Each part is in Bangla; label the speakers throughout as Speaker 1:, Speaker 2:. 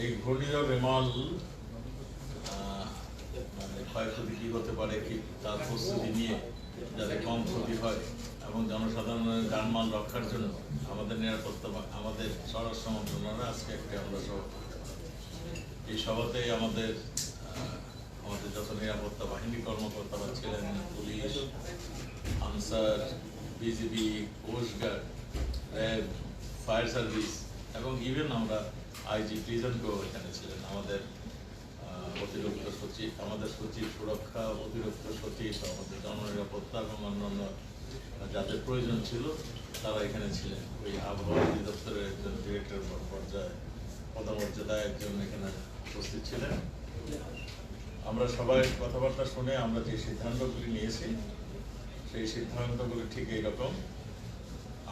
Speaker 1: এই ঘূর্ণিঝড় রেমাল মানে ক্ষয়ক্ষতি কি হতে পারে, কি তার প্রস্তুতি নিয়ে যাতে কম ক্ষতি হয় এবং জনসাধারণের যানমাল রক্ষার জন্য আমাদের নিরাপত্তা আমাদের স্বরাষ্ট্র মন্ত্রণালয় আজকে একটা আমরা সভা এই সভাতে আমাদের আমাদের যত নিরাপত্তা বাহিনী কর্মকর্তারা ছিলেন, police, Ansar, BGB, coastguard, RAB, fire service এবং ইভেন আমরা আইজি প্রিজনকেও এখানে ছিলেন, আমাদের অতিরিক্ত সচিব, আমাদের সচিব সুরক্ষা, অতিরিক্ত সচিব, আমাদের জননিরাপত্তা এবং অন্যান্য যাদের প্রয়োজন ছিল, তারা এখানে ছিলেন। ওই আবহাওয়া অধিদপ্তরের একজন ডিরেক্টর পর্যায়ে, পদমর্যাদায় একজন এখানে উপস্থিত ছিলেন। আমরা সবাই কথাবার্তা শুনে আমরা যে সিদ্ধান্তগুলি নিয়েছি, সেই সিদ্ধান্তগুলি ঠিক এইরকম।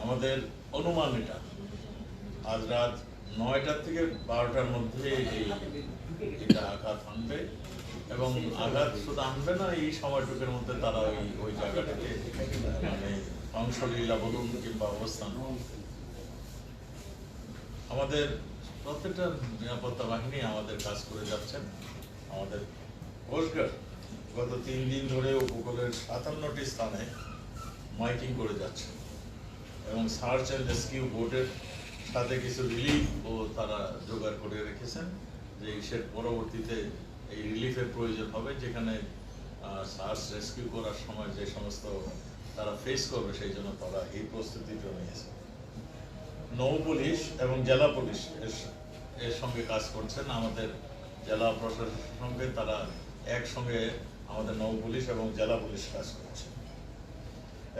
Speaker 1: আমাদের অনুমান এটা, আজ রাত নয়টার থেকে বারোটার মধ্যে এটা আঘাত আনবে এবং আঘাত শুধু আনবে না, এই সময়টুকুর মধ্যে তারা ওই ওই জায়গাটাকে মানে ধ্বংসলীলা বলুন কিংবা অবস্থান আমাদের প্রত্যেকটা নিরাপত্তা বাহিনী আমাদের কাজ করে যাচ্ছেন। আমাদের কোস্টগার্ড গত তিন দিন ধরে উপকূলের সাতান্নটি স্থানে মাইকিং করে যাচ্ছে এবং সার্চ অ্যান্ড রেস্কিউ বোটের সাথে কিছু রিলিফ ও তারা জোগাড় করে রেখেছেন যে ইসের পরবর্তীতে এই রিলিফের প্রয়োজন হবে, যেখানে সার্চ রেস্কিউ করার সময় যে সমস্ত তারা ফেস করবে, সেই জন্য তারা এই প্রস্তুতিটা নিয়েছে নৌ পুলিশ এবং জেলা পুলিশ এর সঙ্গে কাজ করছেন। আমাদের জেলা প্রশাসনের সঙ্গে তারা একসঙ্গে আমাদের নৌ পুলিশ এবং জেলা পুলিশ কাজ করছে।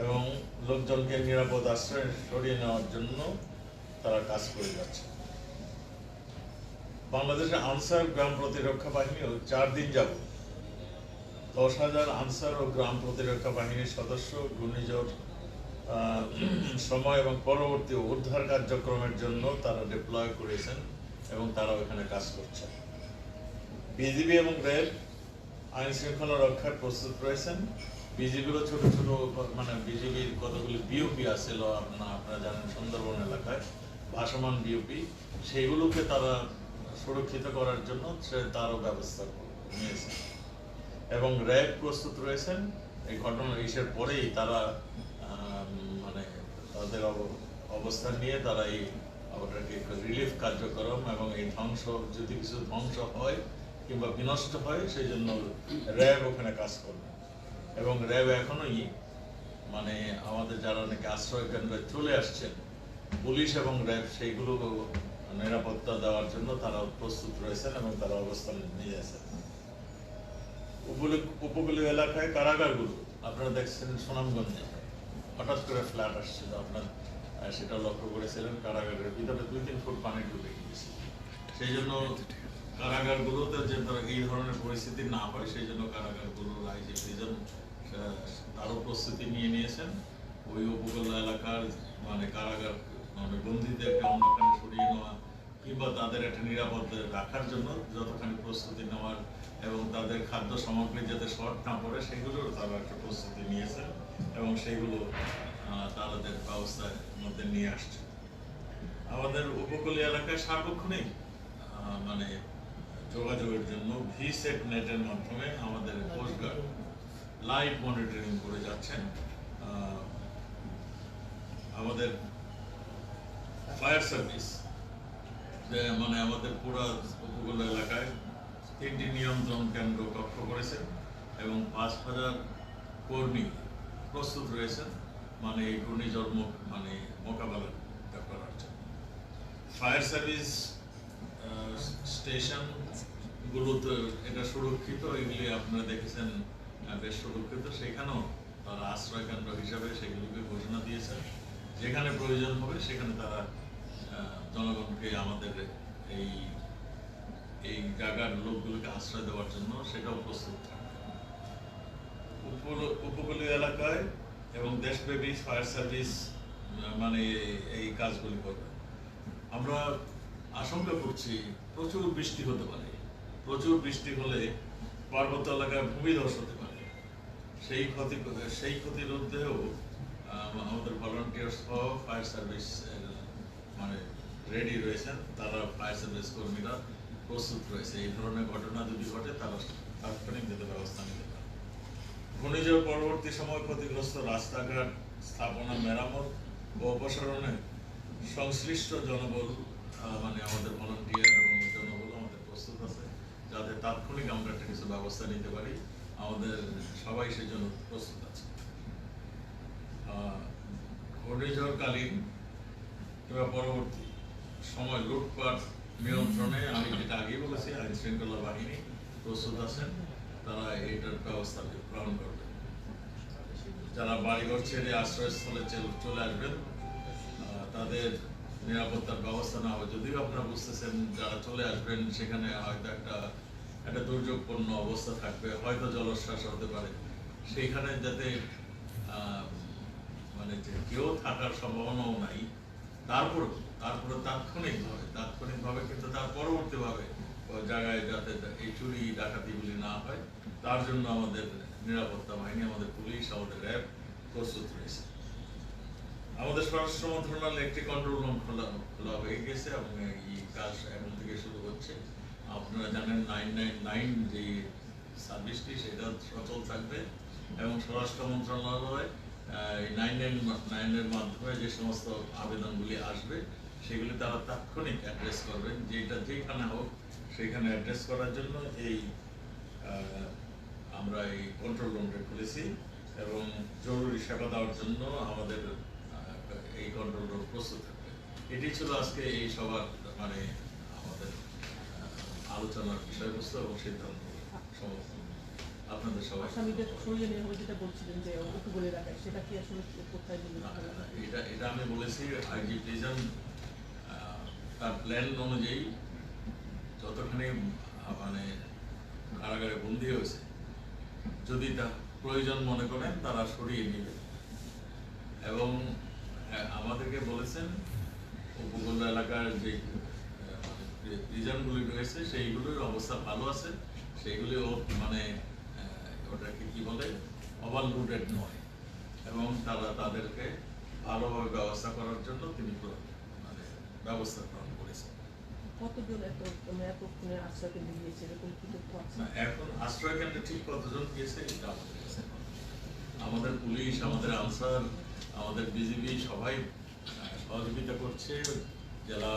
Speaker 1: এবং লোকজনকে নিরাপদ আশ্রয় সরিয়ে নেওয়ার জন্য তারা কাজ করে যাচ্ছে। বাংলাদেশের আনসার গ্রাম প্রতিরক্ষা বাহিনীও চার দিন যাব দশ হাজার আনসার ও গ্রাম প্রতিরক্ষা বাহিনীর সদস্য, ঘূর্ণিঝড় সময় এবং পরবর্তী উদ্ধার কার্যক্রমের জন্য তারা ডিপ্লয় করেছেন এবং তারা ওখানে কাজ করছে। বিজিবি এবং রেল আইন শৃঙ্খলা রক্ষার প্রস্তুত রয়েছেন। বিজিবিরও ছোট ছোট মানে বিজিবির কতগুলি বিওপি আপনারা আপনারা জানেন সুন্দরবন এলাকায়। ভাসমান বিওপি সেইগুলোকে তারা সুরক্ষিত করার জন্য তারও ব্যবস্থা নিয়েছে। এবং র্যাব প্রস্তুত রয়েছেন। এই ঘটনা ইসের পরেই তারা মানে তাদের অব- অবস্থান নিয়ে তারা এই ওটাকে রিলিফ কার্যক্রম এবং এই ধ্বংস, যদি কিছু ধ্বংস হয় কিংবা বিনষ্ট হয়, সেই জন্য র্যাব ওখানে কাজ করবে। এবং র্যাব এখনোই মানে আমাদের যারা নাকি আশ্রয় কেন্দ্রে চলে আসছেন পুলিশ এবং র্যাব সেইগুলো নিরাপত্তা দেওয়ার জন্য তারা প্রস্তুত রয়েছেন এবং তারা অবস্থান নিয়ে আছেন। উপকূলীয় এলাকায় কারাগারগুলো, আপনারা দেখছেন সুনামগঞ্জে। হঠাৎ করে ফ্ল্যাট আসছিল, আপনার সেটা লক্ষ্য করেছিলেন, কারাগারের ভিতরে দুই, তিন ফুট পানি ঢুকে গিয়েছে। সেই জন্য কারাগারগুলোতে যে এই ধরনের পরিস্থিতি না হয় সেই জন্য কারাগারগুলোর আইজি প্রিজন তারও প্রস্তুতি নিয়ে নিয়েছেন। ওই উপকূল এলাকার মানে কারাগার মানে সরিয়ে নেওয়া কিংবা তাদের একটা নিরাপদ রাখার জন্য যতখানি প্রস্তুতি নেওয়ার এবং তাদের খাদ্য সামগ্রী যাতে শর্ট না পড়ে সেগুলোর তারা একটা প্রস্তুতি এবং আহ, তাদের ব্যবস্থার মধ্যে নিয়ে আসছে। আমাদের উপকূলীয় এলাকায় সার্বক্ষণিক মানে যোগাযোগের জন্য ভি সেট নেটের মাধ্যমে আমাদের কোস্টগার্ড লাইভ মনিটরিং করে যাচ্ছেন। আমাদের ফায়ার সার্ভিস মানে আমাদের পুরো উপকূল এলাকায় তিনটি নিয়ন্ত্রণ কেন্দ্র কক্ষ করেছেন এবং পাঁচ হাজার কর্মী প্রস্তুত রয়েছেন। মানে এই ঘূর্ণিঝড় মানে মোকাবেলা করার জন্য। ফায়ার সার্ভিস স্টেশন গুলোতে এটা সুরক্ষিত, এগুলি আপনারা দেখেছেন বেশ সুরক্ষিত। সেখানেও তারা আশ্রয় কেন্দ্র হিসাবে সেগুলোকে ঘোষণা দিয়েছেন যেখানে প্রয়োজন হবে সেখানে তারা জনগণকে আমাদের এই এই জায়গার লোকগুলোকে আশ্রয় দেওয়ার জন্য প্রস্তুত থাকবে। উপকূলীয় এলাকায় এবং দেশব্যাপী ফায়ার সার্ভিস মানে এই কাজগুলি করবে। আমরা আশঙ্কা করছি প্রচুর বৃষ্টি হতে পারে। প্রচুর বৃষ্টি হলে পার্বত্য এলাকায় ভূমিধস হতে পারে। সেই ক্ষতি সেই ক্ষতিরোধেও আহ, আমাদের ভলান্টিয়ার সহ ফায়ার সার্ভিস মানে রেডি রয়েছেন তারা ফায়ার সার্ভিস কর্মীরা প্রস্তুত রয়েছে। এই ধরনের ঘটনা যদি ঘটে, তারা তাৎক্ষণিক যাতে ব্যবস্থা নিতে পারে। ঘূর্ণিঝড় পরবর্তী সময় ক্ষতিগ্রস্ত রাস্তাঘাট, স্থাপনা মেরামত ও অপসারণে সংশ্লিষ্ট জনবল মানে আমাদের ভলান্টিয়ার এবং জনবল আমাদের প্রস্তুত আছে, যাতে তাৎক্ষণিক আমরা একটা কিছু ব্যবস্থা নিতে পারি। আমাদের সবাই সেজন্য প্রস্তুত আছে। ঘূর্ণিঝড়কালীন কিংবা পরবর্তী সময় লুটপাট নিয়ন্ত্রণে আমি যেটা আগেই বলেছি আইন শৃঙ্খলা বাহিনী প্রস্তুত আছেন, তারা এটার ব্যবস্থা গ্রহণ করবে যারা বাড়িঘর ছেড়ে আশ্রয়স্থলে চলে আসবেন তাদের নিরাপত্তার ব্যবস্থা না হবে। যদিও আপনারা বুঝতেছেন, যারা চলে আসবেন, সেখানে হয়তো একটা একটা দুর্যোগপূর্ণ অবস্থা থাকবে, হয়তো জলোচ্ছ্বাস হতে পারে। সেইখানে যাতে মানে কেউ থাকার সম্ভাবনাও নাই তারপর তারপরে তাৎক্ষণিকভাবে তাৎক্ষণিকভাবে কিন্তু তার পরবর্তীভাবে জায়গায় যাতে এই চুরি ডাকাতিগুলি না হয়, তার জন্য আমাদের নিরাপত্তা বাহিনী, আমাদের পুলিশ, আমাদের র্যাব প্রস্তুত রয়েছে। আমাদের স্বরাষ্ট্র মন্ত্রণালয়ে একটি কন্ট্রোল রুম খোলা খোলা হয়ে গেছে এবং এই কাজ এখন থেকে শুরু হচ্ছে। আপনারা জানেন নাইন নাইন নাইন যে সার্ভিসটি, সেটা সচল থাকবে। এবং স্বরাষ্ট্র মন্ত্রণালয় নাইনের মাধ্যমে যে সমস্ত আবেদনগুলি আসবে, সেগুলি তারা তাৎক্ষণিক অ্যাড্রেস করবেন। যেটা যেখানে হোক, সেখানে অ্যাড্রেস করার জন্য এই আমরা এই কন্ট্রোল রুমটা খুলেছি এবং জরুরি সেবা দেওয়ার জন্য আমাদের এই কন্ট্রোল রুম প্রস্তুত থাকবে। এটি ছিল আজকে এই সবার মানে আমাদের আলোচনার বিষয়বস্তু এবং সিদ্ধান্ত। সমস্ত আপনাদের সবাই।
Speaker 2: আসামিদের সরিয়ে নেওয়া হবে যেটা বলছিলেন যে উপকূল এলাকায় সেটা কি আসলে কোথায়
Speaker 1: এটা এটা আমি বলেছি আইজি প্রিজন তার প্ল্যান অনুযায়ী যতখানি মানে কারাগারে বন্দি হয়েছে যদি তা প্রয়োজন মনে করেন তারা সরিয়ে নেবে। এবং আমাদেরকে বলেছেন উপকূল এলাকার যে প্রিজনগুলি রয়েছে সেইগুলোর অবস্থা ভালো আছে সেইগুলি ও- মানে ওটাকে কি বলে? ওভারলোডেড নয়। এবং তারা তাদেরকে ভালোভাবে ব্যবস্থা করার জন্য তিনি মানে ব্যবস্থা গ্রহণ করেছেন।
Speaker 2: কতজন এত মানে এতক্ষণে আশ্রয় কেন্দ্রে গিয়েছে? এরকম কি তথ্য আছে?
Speaker 1: এখন আশ্রয় কেন্দ্রে ঠিক কতজন গিয়েছে এটা আমাদের কাছে আমাদের পুলিশ আমাদের আনসার আমাদের বিজিবি সবাই সহযোগিতা করছে। জেলা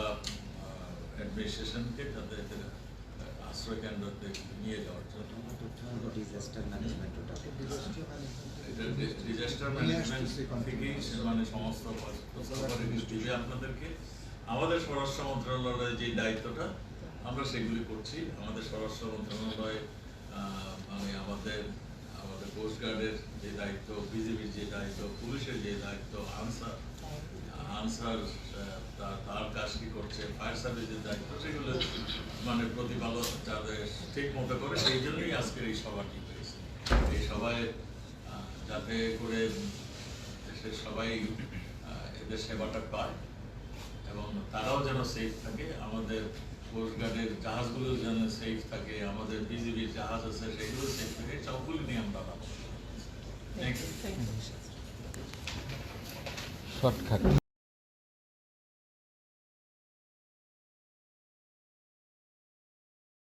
Speaker 1: অ্যাডমিনিস্ট্রেশনকে তাদের আশ্রয় কেন্দ্রতে নিয়ে যাওয়ার জন্য।
Speaker 3: ডিজাস্টার ম্যানেজমেন্ট
Speaker 1: থেকেই মানে সমস্ত দিবে আপনাদেরকে আমাদের স্বরাষ্ট্র মন্ত্রণালয়ের যে দায়িত্বটা আমরা সেগুলি করছি। আমাদের স্বরাষ্ট্র মন্ত্রণালয় মানে আমাদের আমাদের কোস্ট গার্ডের যে দায়িত্ব বিজিবির যে দায়িত্ব পুলিশের যে দায়িত্ব আনসার আনসার তার কাজ কি করছে ফায়ার সার্ভিসের দায়িত্ব সেগুলো মানে প্রতিপালন যাদের ঠিক মতো করে সেই জন্যই আজকের এই সভাটি হয়েছে। এই সভায় যাতে করে দেশের সবাই এদের সেবাটা পায় এবং তারাও যেন সেফ থাকে আমাদের কোস্ট গার্ডের জাহাজগুলো যেন সেফ থাকে আমাদের বিজিবির জাহাজ আছে সেগুলো সেফ থাকে সবগুলো নিয়ে আমরা ভাবছি।
Speaker 2: Thank you
Speaker 3: shortcut